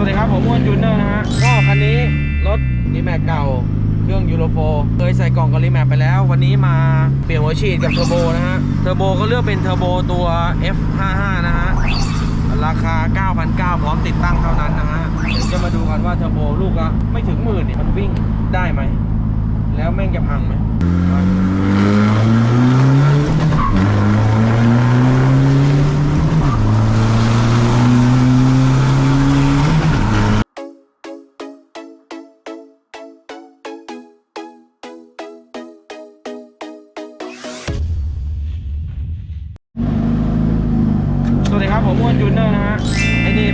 วัสดีครับ ผมอ้วนจูเนอร์นะฮะก็คันนี้รถรีแมกเก่า เครื่องยูโรโฟเคยใส่กล่องกับรีแมกไปแล้ว วันนี้มาเปลี่ยนหัวฉีดกับเทอร์โบนะฮะ เทอร์โบก็เลือกเป็นเทอร์โบตัว F55 นะฮะ ราคา 9,900 พร้อมติดตั้งเท่านั้นนะฮะ เดี๋ยวจะมาดูกันว่าเทอร์โบลูกละไม่ถึงหมื่นเนี่ยมันวิ่งได้ไหม แล้วแม่งจะพังไหม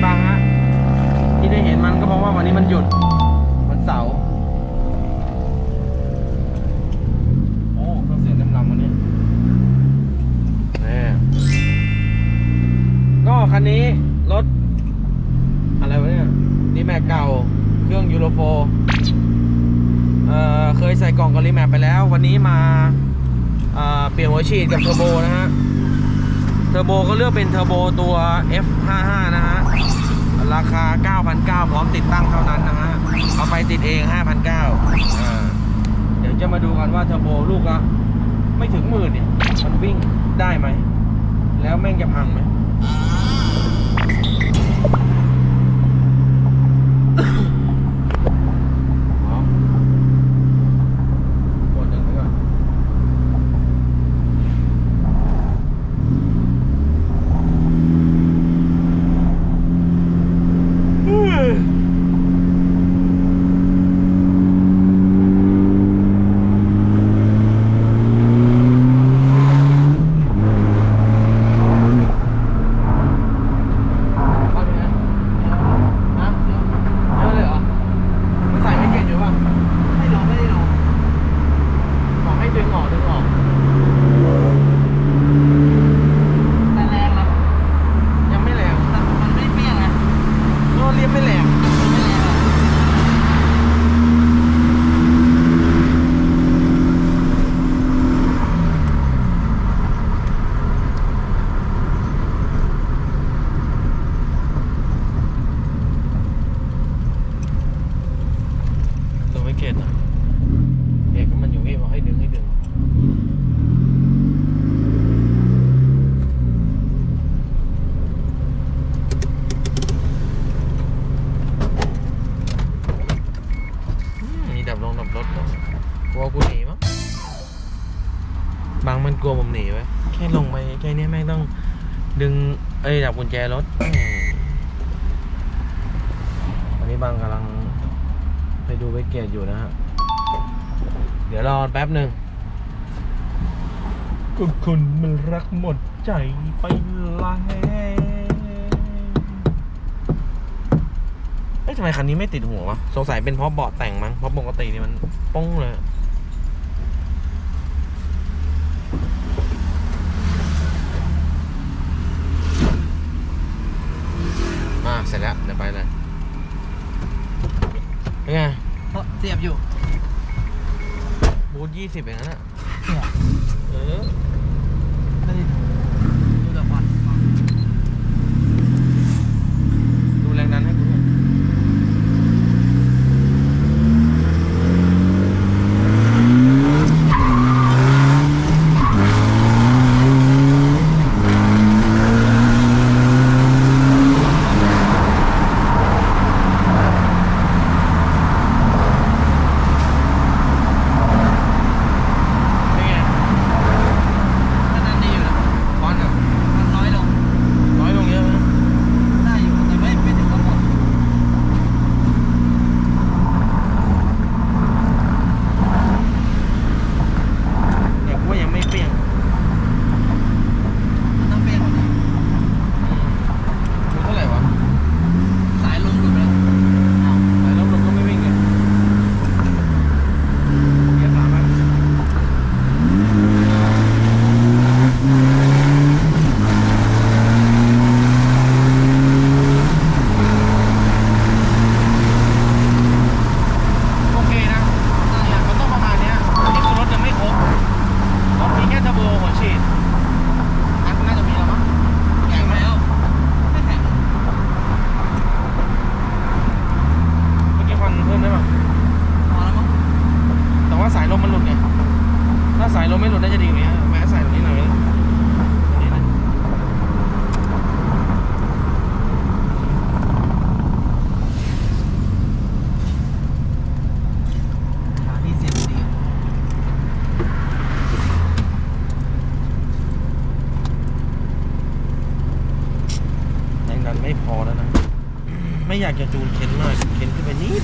บางฮะที่ได้เห็นมันก็เพราะว่าวันนี้มันหยุดวันเสาร์โอ้เครื่องเสียงเต็มลำวันนี้นี่ก็คันนี้รถ อะไรวะเนี่ยดีแม็กเก่าเครื่องยูโรโฟเอ่อเคยใส่กล่องกับรีแมปไปแล้ว วันนี้มาเเปลี่ยนหัวฉีดกับเทอร์โบนะฮะ อร์โบก็เลือกเป็นเทอร์โบตัว F55 นะฮะ ราคา 9,900 พร้อมติดตั้งเท่านั้นนะฮะ เอาไปติดเอง 5,900เดี๋ยวจะมาดูกันว่าเทอร์โบลูกละไม่ถึงหมื่นเนี่ย มันวิ่งได้ไหม แล้วแม่งจะพังไหม อ๋อกดหนึ่งไว้ก่อน เข้าดีนะฮะเยอะเลยเหรอมันใส่ไม่เก่งอยู่ป่ะ ไม่ลองไม่ได้ลอง บอกให้ดึงออกดึงออก แต่แรงนะ ยังไม่แรง แต่มันไม่เปรี้ยงนะ โน้เรียบไม่แรง มันไม่แรงอะ ตัวไม่เก่งอะเอกมันอยู่นี่บอกให้ดึงให้ดึงอืมมีดับลงดับรถเหรอกลัวกูหนีมั้งบางมันกลัวผมหนีไว้ยแค่ล งไปแค่นี้แม่งต้องดึง เอ้ยดับกุญแจรถอืมตอนนี้บางกำลังไปดูเวกเกตอยู่นะฮะ เดี๋ยวรอแป๊บหนึ่งก็คุณมันรักหมดใจไปแล้วเอ้ยทำไมคันนี้ไม่ติดหัววะ สงสัยเป็นเพราะเบาะแต่งมั้ง เพราะปกตินี่มันป้งเลย มาเสร็จ แล้วเดี๋ยวไปเลยเป็นไงเพราะเสียบอยู่ บูทยี่สิบเองนะเนี่ยเออ ไม่ได้ดูดู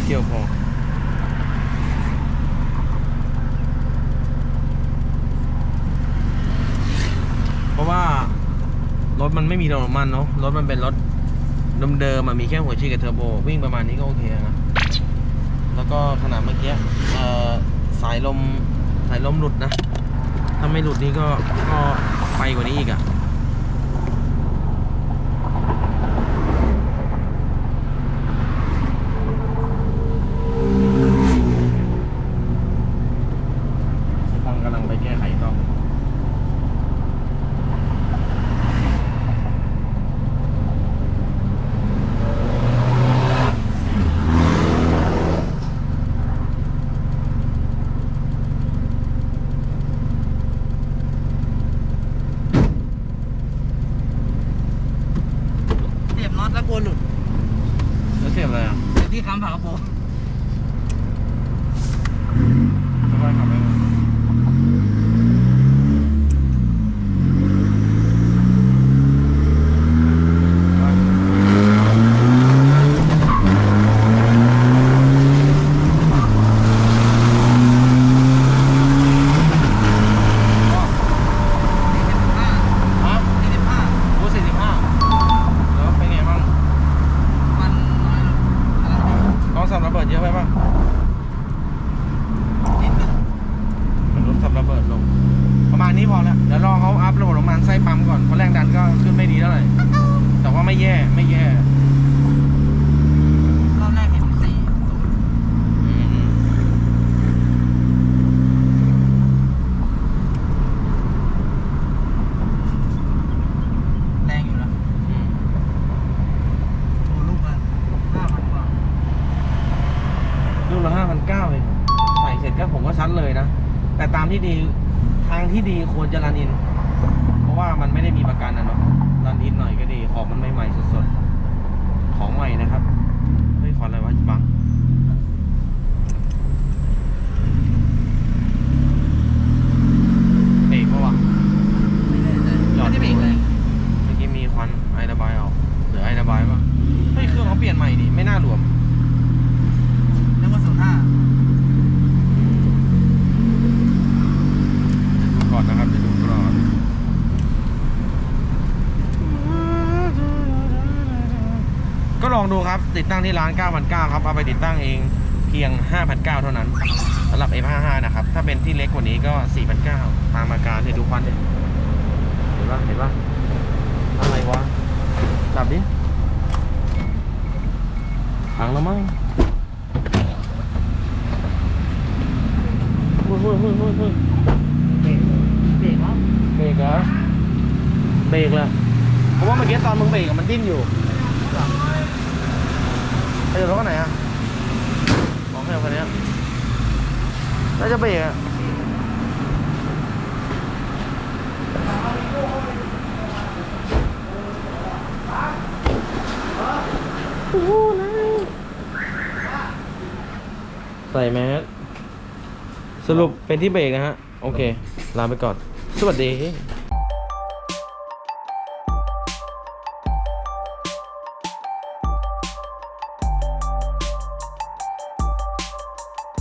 เดียวพอเพราะว่ารถมันไม่มีระบบน้ำมันเนาะรถมันเป็นรถเดิมๆมันมีแค่หัวฉีดกับเทอร์โบ วิ่งประมาณนี้ก็โอเคนะ แล้วก็ขนาดเมื่อกี้สายลมสายลมหลุดนะ ถ้าไม่หลุดนี่ก็ก็ไปกว่านี้อีกอะ่ะ กำลังไปแก้ไขต่อเสียบน็อตแล้วกลัวหลุดแล้วเสียบอะไรอะเสียบที่ค้ำฝากระโปรง ค่อยๆขับไปฮะ สี่สิบห้า โอ้สี่สิบห้าแล้วเป็นไงบ้าง มันน้อยลงอะไรดี ลองสับระเบิดเยอะไปป่ะ นิดนึง มันลดสับระเบิดลง ประมาณนี้พอแล้ว เดี๋ยวรอเขาอัพระบบน้ำมันไส้ปั๊มก่อน เพราะแรงดันก็ขึ้นไม่ดีเท่าไหร่ แต่ว่าไม่แย่ ไม่แย่ รอบแรกเห็นสี่ศูนย์ อืม แรงอยู่นะ อืม โอ้ลูกละห้าพันกว่า ลูกละห้าพันเก้าเองใส่เสร็ จก็ผมก็ซัดเลยนะ แต่ตามที่ดีทางที่ดีควรจะรันอิน เพราะว่ามันไม่ได้มีประกันนะเนาะรันอินหน่อยก็ดี ของมันใหม่ๆสดๆ ของใหม่นะครับ เฮ้ย ขออะไรวะบัง เบรกปะวะ ไม่แน่ใจ จอด ไม่ได้เบรกแรง เมื่อกี้มีควันไอระบายออกหรือไอระบายปะเฮ้ยเครื่องเขาเปลี่ยนใหม่ดิไม่น่าหลวม นึกว่าศูนย์ห้า ดูก่อนนะครับเดี๋ยวดูก่อนก็ล องดูครับ ติดตั้งที่ร้าน 9,900 ครับ เอาไปติดตั้งเองเพียง 5,900 เท่านั้นสำหรับ F55 นะครับ ถ้าเป็นที่เล็กกว่านี้ก็ 4,900 ตามอาการเนี่ยดูควันดิเห็นปะเห็นปะอะไรวะดับดิขังแล้วมั้งหุ้ยหุ้ยหุ้ยหุ้ยหุ้ยเบรกเบรกแล้วเบรกเหรอเบรกแหละเพราะว่าเมื่อกี้ตอนมึงเบรกอะมันดิ้นอยู่ ไปอยู่รถคันไหนอะมองให้คันเนี้ยน่าจะเบรกอะใส่แมสสรุปเป็นที่เบรกนะฮะ โอเค ลาไปก่อน สวัสดี